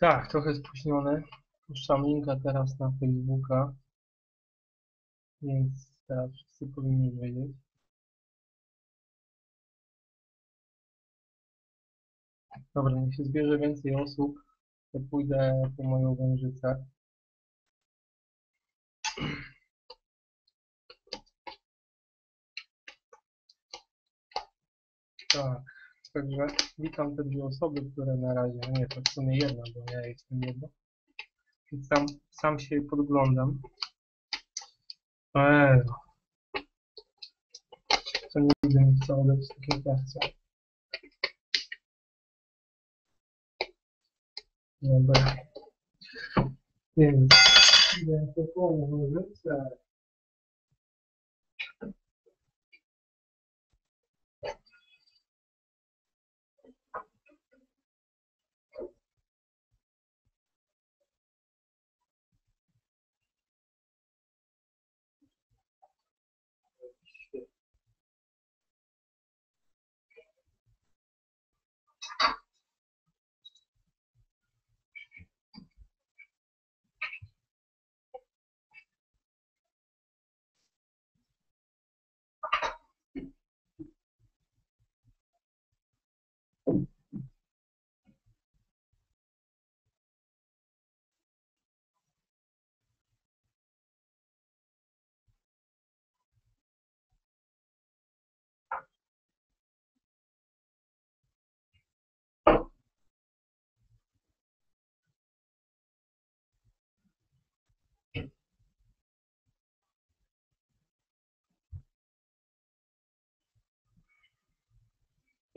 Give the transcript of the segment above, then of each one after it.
Tak, trochę spóźniony. Puszczam linka teraz na Facebooka, więc teraz wszyscy powinni wiedzieć. Dobra, niech się zbierze więcej osób, to pójdę po moją wężycę. Tak, także witam te dwie osoby, które na razie, a nie, to w sumie jedna, bo ja jestem jedna. Więc sam, sam się podglądam. Eee. To nigdy nie chcę oddać takiej klasy. Dobra. Więc idę po wrócę.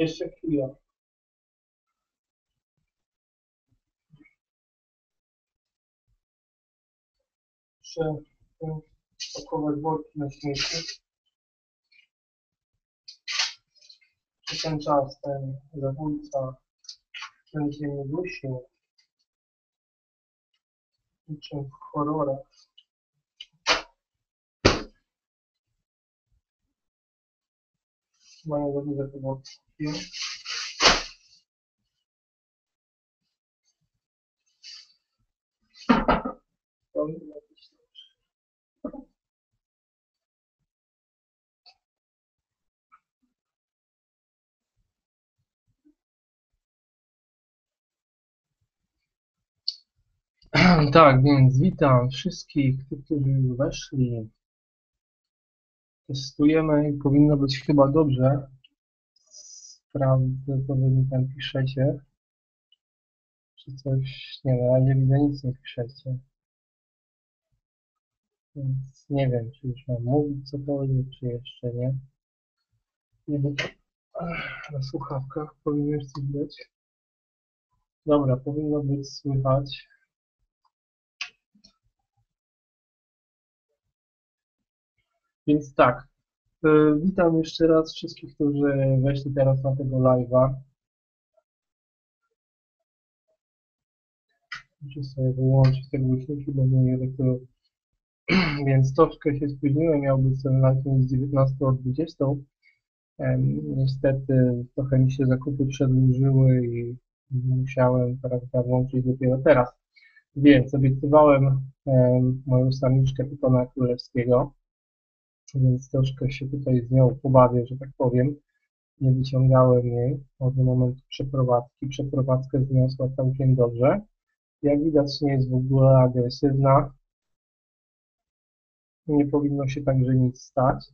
Jeszcze chwilę. Muszę pakować worki na śmieci. Przez ten czas ten zabójca będzie mnie dusił. Niczym w horrorach. Mają za duże te worki. To jakiś Tak, więc witam wszystkich, którzy weszli. Testujemy i powinno być chyba dobrze. Sprawdzę, co wy mi tam piszecie. Czy coś, nie na razie widzę nic nie piszecie. Więc nie wiem, czy już mam mówić cokolwiek, czy jeszcze nie. Nie wiem. Na słuchawkach powinno już coś być. Dobra, powinno być słychać. Więc tak, y, witam jeszcze raz wszystkich, którzy weszli teraz na tego live'a. Muszę sobie wyłączyć te głośniki, bo nie to... Więc troszkę się spóźniłem, miał być ten live z 19 o 20. Em, Niestety trochę mi się zakupy przedłużyły i musiałem prawda, włączyć dopiero teraz. Więc obiecywałem em, moją samiczkę Pytona Królewskiego więc troszkę się tutaj z nią pobawię, że tak powiem. Nie wyciągałem jej od momentu przeprowadzki. Przeprowadzkę zniosła całkiem dobrze. Jak widać nie jest w ogóle agresywna. Nie powinno się także nic stać.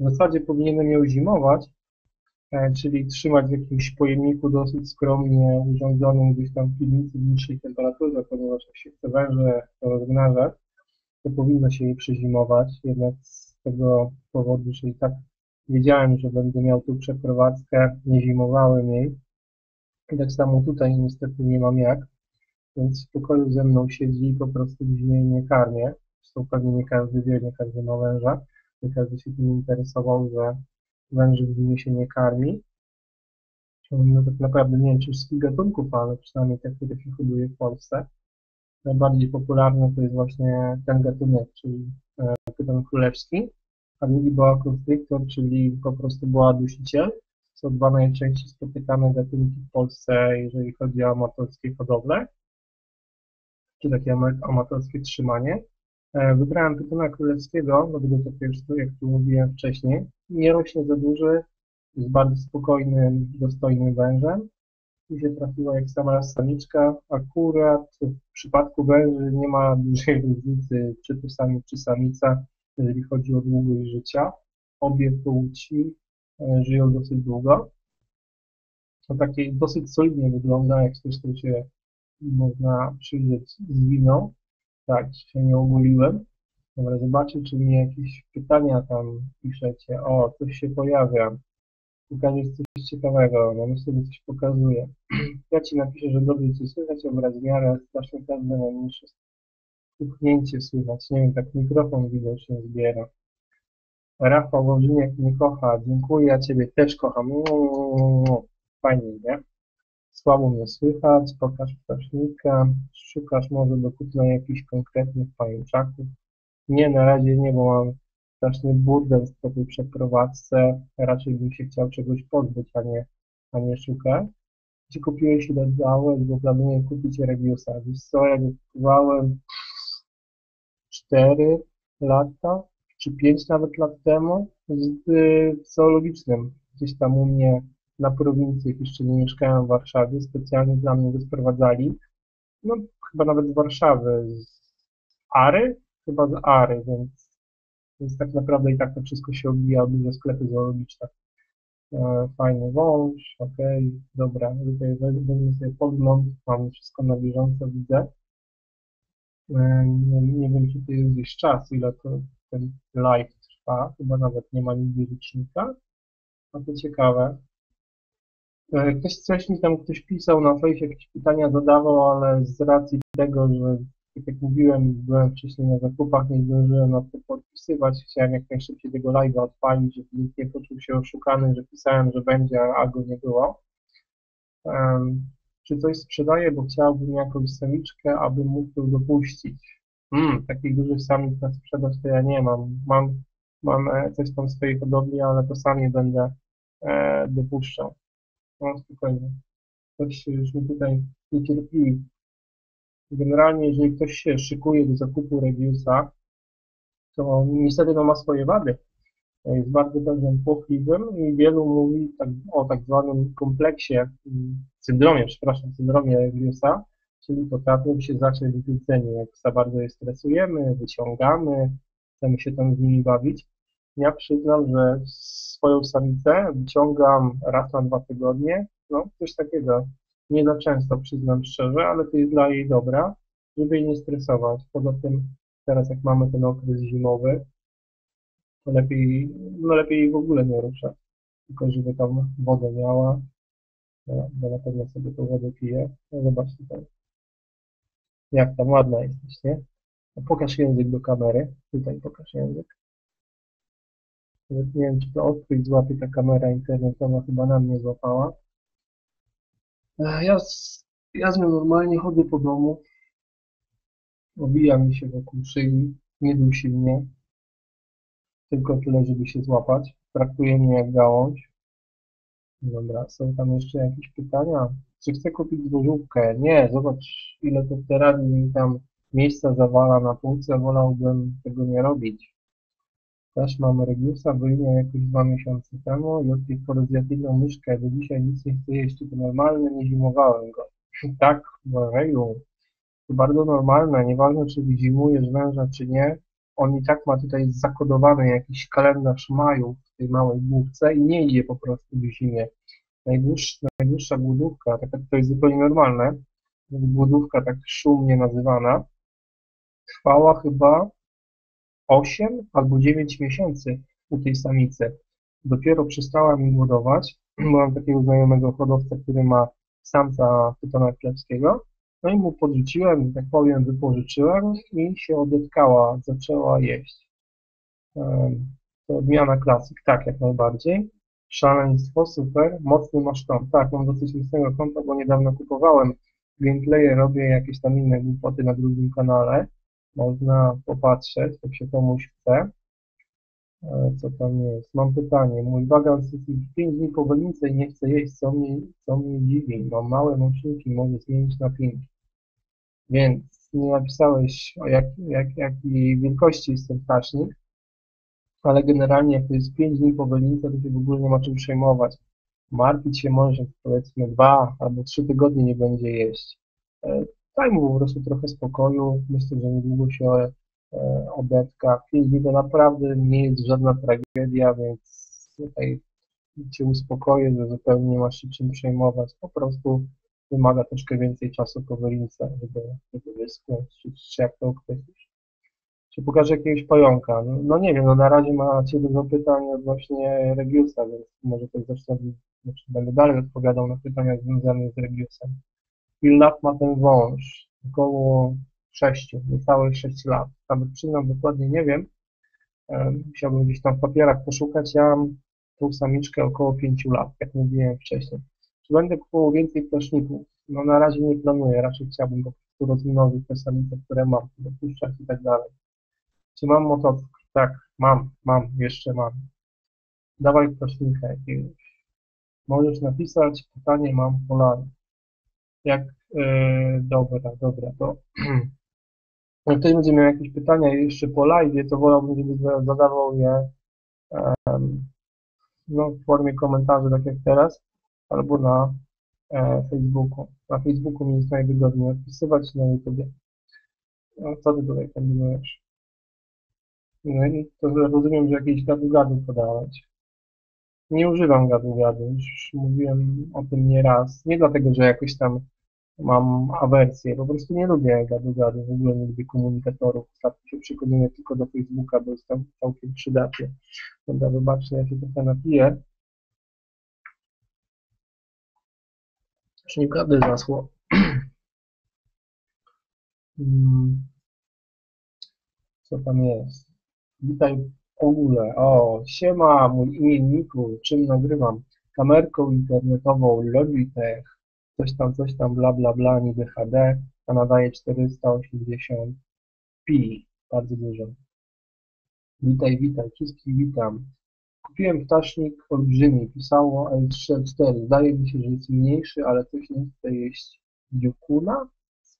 W zasadzie powinienem ją zimować, e, czyli trzymać w jakimś pojemniku dosyć skromnie urządzonym gdzieś tam w piwnicy w niższej temperaturze, ponieważ jak się chce węże rozmnażać, to powinno się jej przezimować. Jednak tego powodu, że i tak wiedziałem, że będę miał tu przeprowadzkę, nie zimowałem jej. I tak samo tutaj niestety nie mam jak, więc w pokoju ze mną siedzi i po prostu zimie nie karmię. Zresztą pewnie nie każdy wie, nie każdy ma węża, nie każdy się tym interesował, że węży w zimie się nie karmi. No tak naprawdę nie wiem, czy wszystkich gatunków, ale przynajmniej te, które się hoduje w Polsce. Najbardziej popularny to jest właśnie ten gatunek, czyli e, pyton królewski, a drugi boa constrictor, czyli po prostu boa dusiciel. Są dwa najczęściej spotykane gatunki w Polsce, jeżeli chodzi o amatorskie hodowle. czy takie ama- amatorskie trzymanie. E, Wybrałem pytona królewskiego, dlatego to pierwsze, jak tu mówiłem wcześniej. Nie rośnie za duży, jest bardzo spokojnym, dostojnym wężem. Tu się trafiła jak sama samiczka. Akurat w przypadku węży nie ma dużej różnicy, czy to samiec, czy samica, jeżeli chodzi o długość życia. Obie płci e, żyją dosyć długo. To takie dosyć solidnie wygląda, jak zresztą się można przyjrzeć z winą. Tak, się nie ogoliłem. Dobra, zobaczę, czy mi jakieś pytania tam piszecie. O, coś się pojawia. Pokażesz coś ciekawego, no sobie coś pokazuje. Ja ci napiszę, że dobrze cię słychać, obraz w miarę strasznie każde najmniejsze stuknięcie słychać. Nie wiem, tak mikrofon widocznie zbiera. Rafał Wawrzyniak nie kocha. Dziękuję, ja ciebie też kocham. Fajnie, nie? Słabo mnie słychać, pokaż ptasznika, szukasz może do kupna jakichś konkretnych pajęczaków. Nie, na razie nie, bo mam straszny burdel po tej przeprowadzce. Raczej bym się chciał czegoś pozbyć, a nie, a nie szukać. Czy kupiłeś ile dałeś, bo planuję kupić Regiusa. Wiesz co, ja go kupowałem 4 lata, czy 5 nawet lat temu z, w zoologicznym. Gdzieś tam u mnie na prowincji, jeszcze nie mieszkałem w Warszawie, specjalnie dla mnie go sprowadzali. No, chyba nawet z Warszawy, z Ary? Chyba z Ary, więc, więc tak naprawdę i tak to wszystko się odbija o duże sklepy zoologiczne. E, fajny wąż, okej, dobra, tutaj weźmy sobie podgląd, mamy wszystko na bieżąco, widzę. E, nie, nie wiem, czy to jest gdzieś czas, ile to ten live trwa, chyba nawet nie ma nigdy licznika, a to ciekawe. E, Ktoś coś mi tam ktoś pisał na fejsie, jakieś pytania zadawał, ale z racji tego, że tak jak mówiłem, byłem wcześniej na zakupach, nie zdążyłem na to podpisywać, chciałem jak najszybciej tego live'a odpalić, żeby nikt nie poczuł się oszukany, że pisałem, że będzie, a go nie było. Czy coś sprzedaję, bo chciałbym jakąś samiczkę, aby mógł ją dopuścić. Hmm, takich dużych samic na sprzedaż to ja nie mam. Mam, mam e, coś tam w swojej hodowli, ale to sami będę e, dopuszczał. No spokojnie. Ktoś się już mi tutaj niecierpliwi. Generalnie, jeżeli ktoś się szykuje do zakupu Regiusa, to niestety to ma swoje wady. Jest bardzo pewnym płochliwym i wielu mówi tak, o tak zwanym kompleksie, mm, syndromie, przepraszam, syndromie Regiusa, czyli potrafią się zacząć wykludzenie, jak za bardzo je stresujemy, wyciągamy, chcemy się tam z nimi bawić. Ja przyznam, że swoją samicę wyciągam raz na dwa tygodnie, no coś takiego. Nie za często, przyznam szczerze, ale to jest dla jej dobra, żeby jej nie stresować. Poza tym teraz jak mamy ten okres zimowy, to lepiej, no lepiej w ogóle nie ruszać, tylko żeby tam wodę miała, no, bo na pewno sobie tą wodę pije. No zobacz tutaj. Jak tam ładna jesteś, nie? No, pokaż język do kamery. Tutaj pokaż język. Nawet nie wiem, czy to odkryć złapie ta kamera internetowa, chyba na mnie złapała. Ja z, ja z nią normalnie chodzę po domu. Obija mi się wokół szyi, nie dusi mnie. Tylko tyle, żeby się złapać. Traktuje mnie jak gałąź. Dobra, są tam jeszcze jakieś pytania? Czy chcę kupić dwużówkę? Nie, zobacz ile to teraz mi tam miejsca zawala na półce, wolałbym tego nie robić. Też mam Regiusa, byliśmy jakieś dwa miesiące temu i od tej pory myszkę, do dzisiaj nic nie chcę jeść, to normalne, nie zimowałem go. Tak, w Reju. To bardzo normalne, nieważne czy zimujesz węża czy nie, on i tak ma tutaj zakodowany jakiś kalendarz maju w tej małej główce i nie je po prostu w zimie. Najdłuższa, najdłuższa głodówka, to jest zupełnie normalne, głodówka tak szumnie nazywana, trwała chyba 8 albo 9 miesięcy u tej samicy. Dopiero przestała mi głodować, mam takiego znajomego hodowcę, który ma samca pytona królewskiego, no i mu podrzuciłem, tak powiem, wypożyczyłem i się odetkała, zaczęła jeść. To odmiana klasyk, tak, jak najbardziej. Szaleństwo, super, mocny masz. Tak, mam dosyć mocnego konta, bo niedawno kupowałem gameplaye, robię jakieś tam inne głupoty na drugim kanale. Można popatrzeć, jak się komuś chce. E, Co tam jest? Mam pytanie. Mój bagan sypie 5 dni po walnicy i nie chce jeść, co mnie, co mnie dziwi. Mam małe mączynki, może zmienić na 5. Więc nie napisałeś o jak, jak, jakiej wielkości jest ten ptasznik, ale generalnie jak to jest 5 dni po wylince, to się w ogóle nie ma czym przejmować. Martwić się może, powiedzmy dwa albo trzy tygodnie nie będzie jeść. E, daj mu po prostu trochę spokoju, myślę, że niedługo się odetka. 5 dni to naprawdę nie jest żadna tragedia, więc tutaj Cię uspokoję, że zupełnie nie masz się czym przejmować. Po prostu wymaga troszkę więcej czasu wylince, żeby, żeby czy, czy jak to określić. Czy pokażę jakiegoś pająka? No, no, nie wiem, no na razie macie dużo pytań odnośnie Regiusa, więc może to zacznę, znaczy będę dalej odpowiadał na pytania związane z Regiusem. Ile lat ma ten wąż? Około 6, niecałe 6 lat. Nawet przyznam dokładnie nie wiem. Musiałbym gdzieś tam w papierach poszukać. Ja mam tą samiczkę około 5 lat, jak mówiłem wcześniej. Czy będę kupował więcej ptaszników? No na razie nie planuję, raczej chciałbym po prostu rozmnożyć te samice, które mam, dopuszczać i tak dalej. Czy mam motocykl? Tak, mam, mam, jeszcze mam. Dawaj ptasznika jakiegoś. Możesz napisać, pytanie mam polary. Jak, yy, dobra, dobra, to jak ktoś będzie miał jakieś pytania jeszcze po live, to wolałbym, żeby zadawał je no, w formie komentarzy, tak jak teraz, albo na e, Facebooku. Na Facebooku mi jest najwygodniej odpisywać na YouTube. No, co ty tutaj kombinujesz? No i to rozumiem, że jakieś gadu-gadu podawać. Nie używam gadu-gadu, już mówiłem o tym nie raz. Nie dlatego, że jakoś tam mam awersję, po prostu nie lubię gadu-gadu, w ogóle nie lubię komunikatorów. Ostatnio się przekonuję tylko do Facebooka, bo jest tam całkiem przydatnie. Dobra, wybaczcie, ja się trochę napiję. Już nie gady zasło. Co tam jest? Witaj w ogóle. O, siema, mój imienniku. Czym nagrywam? Kamerką internetową Logitech coś tam, coś tam, bla, bla, bla, niby HD, a nadaje 480p, bardzo dużo. Witaj, witaj, wszystkich witam. Kupiłem ptasznik olbrzymi, pisało L3-4, zdaje mi się, że jest mniejszy, ale coś nie chce jeść dziukuna?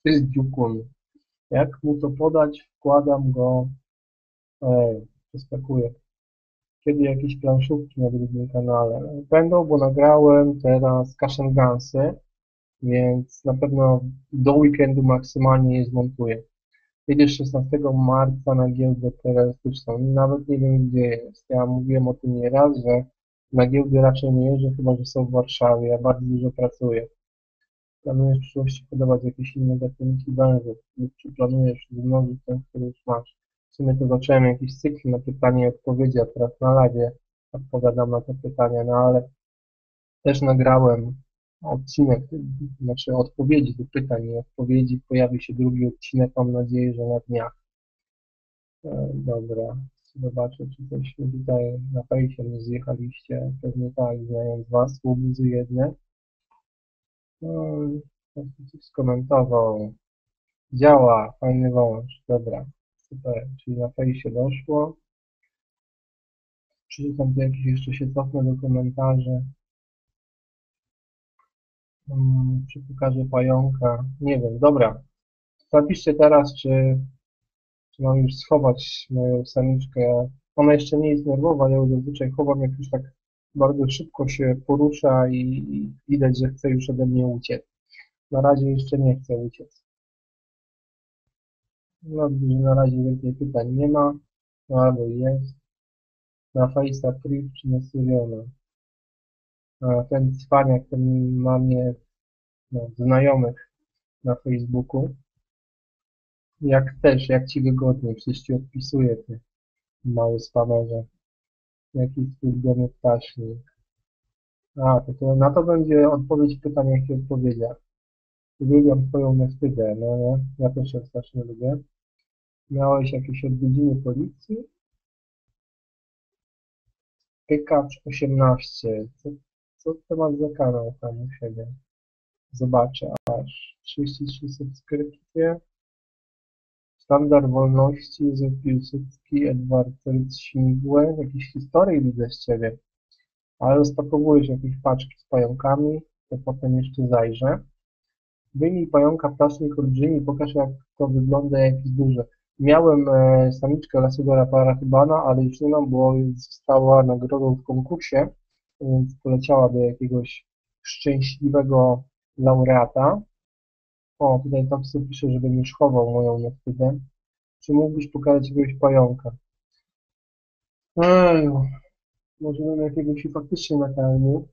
To jest dziukun. Jak mu to podać, wkładam go, ej, przeskakuję. Kiedy jakieś planszówki na drugim kanale? Będą, bo nagrałem teraz Cash Gansy, więc na pewno do weekendu maksymalnie je zmontuję. Jedziesz 16 marca na giełdę terrorystyczną. Nawet nie wiem, gdzie jest. Ja mówiłem o tym nieraz, że na giełdy raczej nie jeżdżę, chyba że są w Warszawie. Ja bardzo dużo pracuję. Planujesz w przyszłości podawać jakieś inne gatunki wężów czy planujesz zmnożyć ten, który już masz? W sumie to zacząłem jakiś cykl na pytanie i odpowiedzi, a teraz na live odpowiadam na te pytania, no ale też nagrałem odcinek, znaczy odpowiedzi do pytań i odpowiedzi. Pojawi się drugi odcinek, mam nadzieję, że na dniach. E, dobra, zobaczę, czy coś tutaj na fejsie nie zjechaliście. Pewnie tak, znając Was, łobuzy jedne. No, coś skomentował. Działa, fajny wąż, dobra, super, czyli na fejsie doszło. Przeczytam tu jakieś jeszcze się cofnę do komentarzy. Czy pokażę pająka? Nie wiem, dobra. Napiszcie teraz, czy, czy mam już schować moją samiczkę. Ona jeszcze nie jest nerwowa, ja ją zazwyczaj chowam, jak już tak bardzo szybko się porusza i, i widać, że chce już ode mnie uciec. Na razie jeszcze nie chce uciec. No, na razie więcej pytań nie ma, no albo jest. Na Face'a czy na Syriona ten cwaniak, ten ma mnie no, znajomych na Facebooku. Jak też, jak ci wygodnie, przecież ci odpisuję, ty mały spamerze. Jakiś ulubiony ptasznik. A, to, to na to będzie odpowiedź w pytaniach i odpowiedziach. Uwielbiam twoją mestydę, no nie? Ja też ją strasznie lubię. Miałeś jakieś odwiedziny policji? Pykacz 18. Co, co to masz za kanał tam u siebie? Zobaczę, aż 33 subskrypcje. Standard Wolności, Józef Piłsudski, Edward Śmigłe. Jakieś historie widzę z Ciebie. Ale rozpakowujesz jakieś paczki z pająkami, to potem jeszcze zajrzę. Wyjmij pająka ptasznik olbrzymi, pokaż jak to wygląda, jak jest duże. Miałem e, samiczkę Lasidora Parathybana, ale już nie mam, bo została nagrodą w konkursie, więc poleciała do jakiegoś szczęśliwego laureata. O, tutaj Thompson pisze, żebym już chował moją neftydę. Czy mógłbyś pokazać jakiegoś pająka? Ej, może bym jakiegoś i faktycznie nakarmił.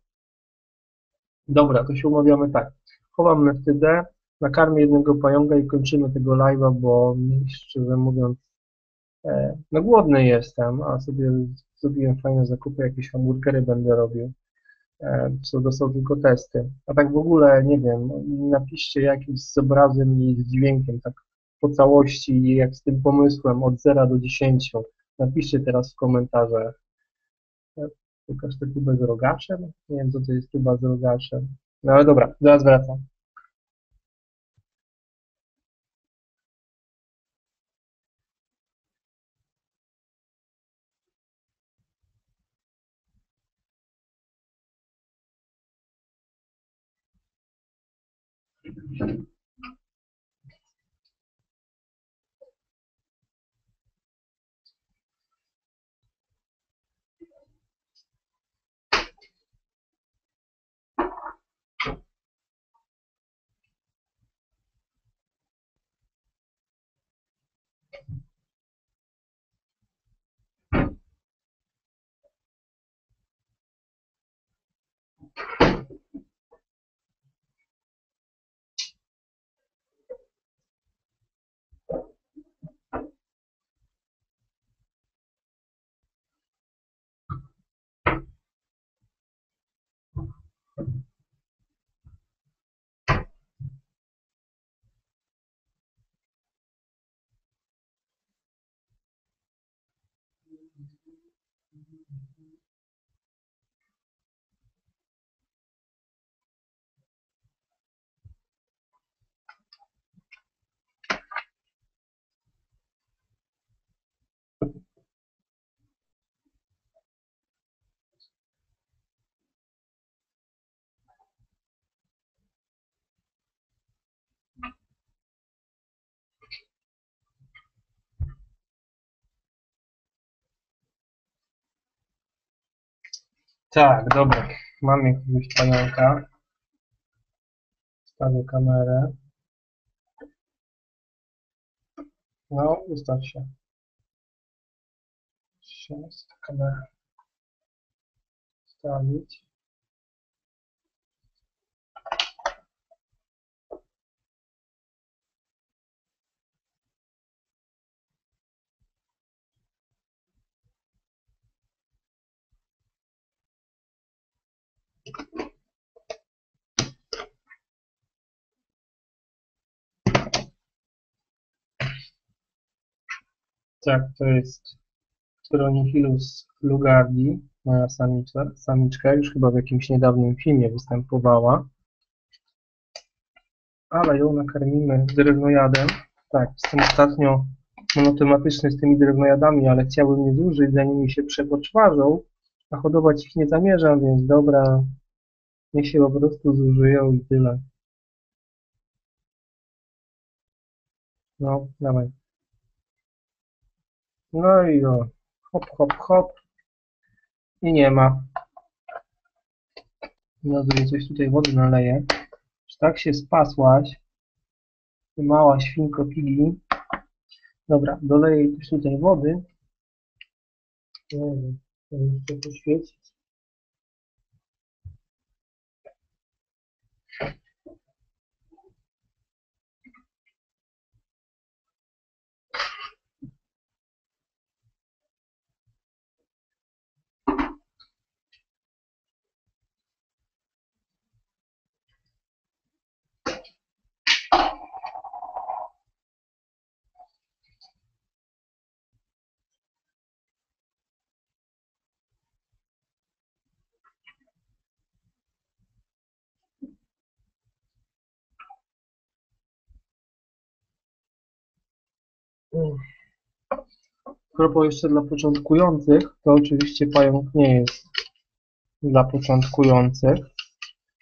Dobra, to się umawiamy tak. Chowam neftydę, nakarmię jednego pająka i kończymy tego live'a, bo szczerze mówiąc, e, no głodny jestem, a sobie zrobiłem fajne zakupy, jakieś hamburgery będę robił. E, co to są tylko testy. A tak w ogóle, nie wiem, napiszcie jakimś z obrazem i z dźwiękiem, tak po całości, jak z tym pomysłem, od 0 do 10. Napiszcie teraz w komentarzach. E, Pokaż tę tubę z rogaczem? Nie wiem, co to jest tuba z rogaczem. No ale dobra, zaraz wracam. Tak, dobra. Mam jakiegoś pająka. Stawię kamerę. No, ustaw się. Się kamerę. Stawić. Tak, to jest Tronihilus lugardi, moja samiczka, samiczka, już chyba w jakimś niedawnym filmie występowała. Ale ją nakarmimy drewnojadem. Tak, jestem ostatnio monotematyczny z tymi drewnojadami, ale chciałbym je zużyć, zanim mi się przepoczwarzą, a hodować ich nie zamierzam, więc dobra, niech się po prostu zużyją i tyle. No, dawaj. No i o, hop, hop, hop. I nie ma. No, sobie coś tutaj wody naleję. Czy tak się spasłaś? Ty mała świnko pigi. Dobra, doleję też tutaj wody. Nie wiem, to jeszcze poświecić. Propos jeszcze dla początkujących, to oczywiście pająk nie jest dla początkujących.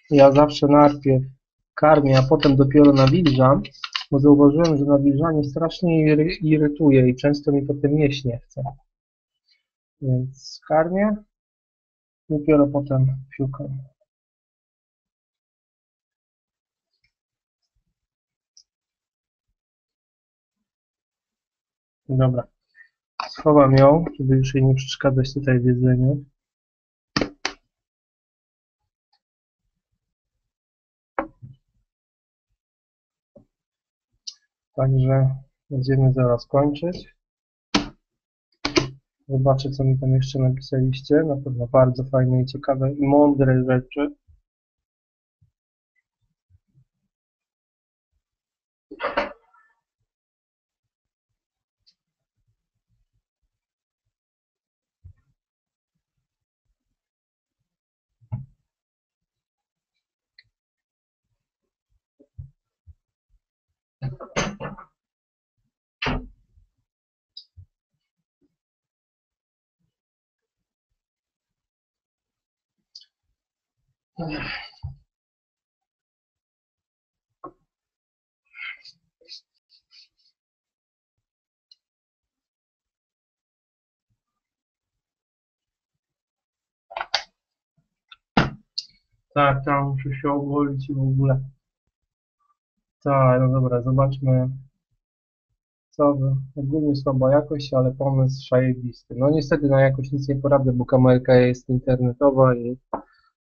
Ja zawsze najpierw karmię, a potem dopiero nawilżam, bo zauważyłem, że nawilżanie strasznie iry- irytuje i często mi potem jeść nie chce. Więc karmię, dopiero potem fiukam. Dobra. Schowam ją, żeby już jej nie przeszkadzać tutaj w jedzeniu. Także będziemy zaraz kończyć. Zobaczę, co mi tam jeszcze napisaliście. Na pewno bardzo fajne i ciekawe i mądre rzeczy. Tak, tam muszę się ogolić i w ogóle. Tak, no dobra, zobaczmy. Co? Ogólnie słaba jakość, ale pomysł szajebisty. No niestety na jakość nic nie poradzę, bo kamerka jest internetowa i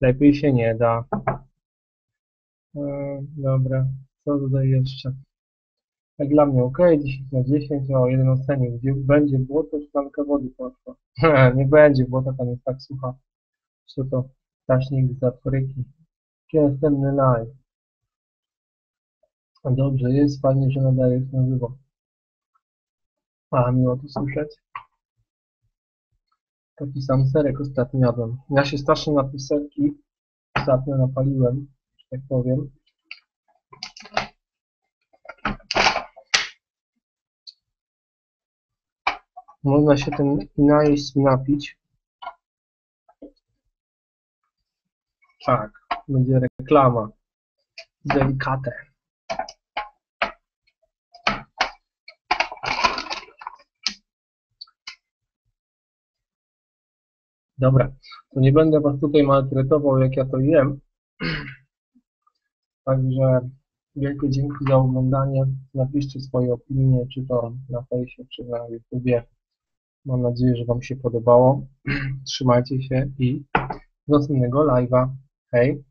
lepiej się nie da. E, dobra, co tutaj jeszcze? Jak dla mnie ok, 10 na 10, o jeden ocenił. Gdzie będzie błoto, szklanka wody poszła. nie będzie, błota tam jest tak sucha. Co to? Taśnik z Afryki. Jaki następny live? Dobrze, jest fajnie, że nadajesz na żywo. A, miło to słyszeć. Taki sam serek ostatnio jadłem. Ja się strasznie na te serki ostatnio napaliłem, że tak powiem. Można się tym najeść napić. Tak, będzie reklama. Delikate. Dobra, to nie będę Was tutaj maltretował, jak ja to jem. Także wielkie dzięki za oglądanie. Napiszcie swoje opinie, czy to na fejsie, czy na YouTubie. Mam nadzieję, że Wam się podobało. Trzymajcie się i do następnego live'a. Hej!